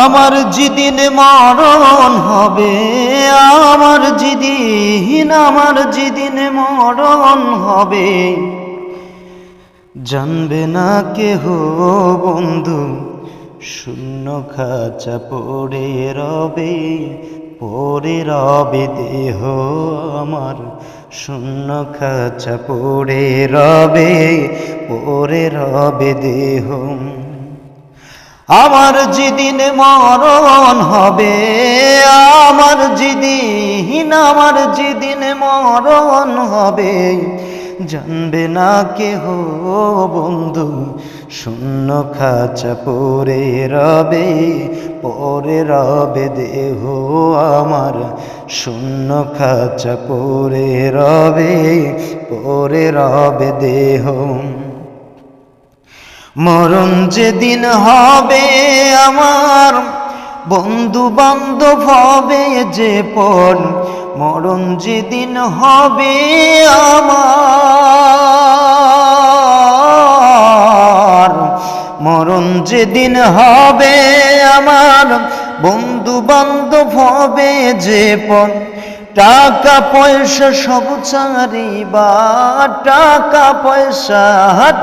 আমার যেদিন মরণ হবে, আমার যেদিন আমার যেদিন মরণ হবে। জানবে না কেহ বন্ধু, শূন্য খাঁচা পড়ে রবে পড়ে রবে দেহ আমার। শূন্য খাঁচা পড়ে রবে পড়ে রবে দেহ আমার যেদিন মরণ হবে, আমার যেদিন আমার যেদিন মরণ হবে, জানবে না কেহ বন্ধু, শূন্য খাঁচা পরে রবে পরে রবে দেহ আমার, শূন্য খাঁচা পরে রবে পরে রবে দেহ। মরণ যেদিন হবে আমার বন্ধু বান্ধব হবে যে পর মরণ যেদিন হবে আমার, মরণ যেদিন হবে আমার বন্ধু বান্ধব হবে যে পর টাকা পয়সা সব চারিবা টাকা পয়সা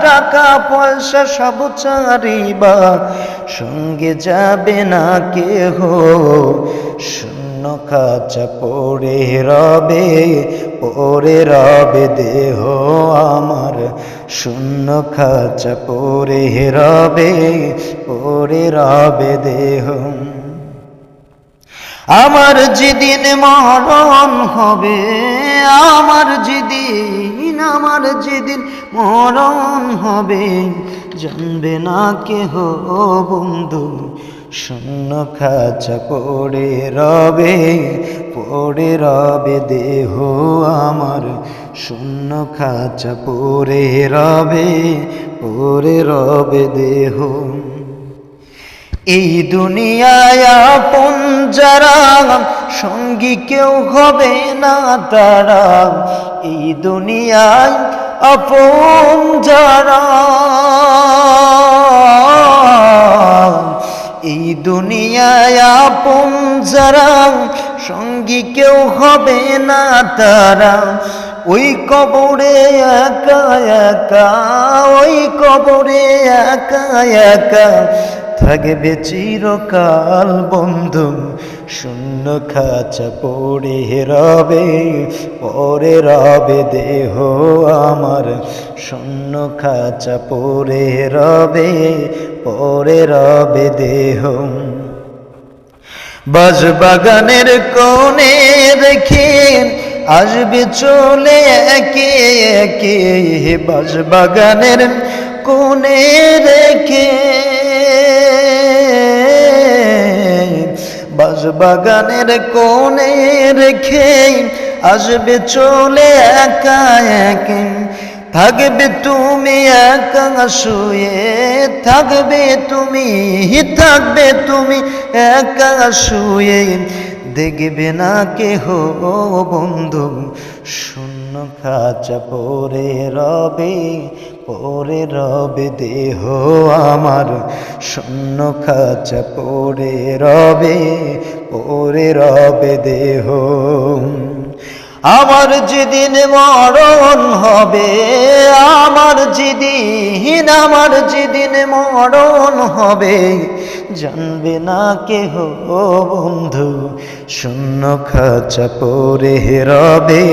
টাকা পয়সা সব চারিবা সঙ্গে যাবে না কেহ, শূন্য খাঁচা পড়ে রবে পরে রবে দেহ আমার। শূন্য খাঁচা পড়ে রবে পরে রবে দেহ আমার যেদিন মরণ হবে, আমার যেদিন আমার যেদিন মরণ হবে, জানবে না কেহ বন্ধু, শূন্য খাঁচা পড়ে রবে পড়ে রবে দেহ আমার, শূন্য খাঁচা পড়ে রবে পড়ে রবে দেহ। এই দুনিয়ায় আপন যারা, সঙ্গী কেউ হবে না তারা। এই দুনিয়ায় আপন যারা, এই দুনিয়ায় আপন যারা, সঙ্গী কেউ হবে না তারা। ওই কবরে একা একা, ওই কবরে একা একা থাকবে চিরকাল বন্ধু। শূন্য খাঁচা পড়ে রবে পরে রবে দেহ আমার। শূন্য খাঁচা পড়ে রবে পরে রবে দেহ। বাজ বাগানের কোণে রেখে আসবে চলে একে একে। বাজ বাগানের কোণে রেখে বাগানের কোণে রেখে আসবে চলে একা একে। থাকবে তুমি একা শুয়ে, থাকবে তুমি থাকবে তুমি একা শুয়ে। দেখবে না কেহ বন্ধু শূন্য খাঁচা পরে রবে পরে রবে দেহ আমার। শূন্য খাঁচা পরে রবে পরে রবে দেহ। আমার যেদিন মরণ হবে, আমার যেদিন আমার যেদিন মরণ হবে জানবে না কেহ বন্ধু। শূন্য খাঁচা পরে রবে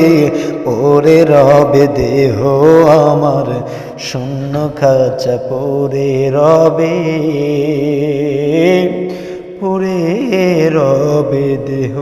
ওরে রবে দেহ আমার। শূন্য খাঁচা পরে রবে পরে রবে দেহ।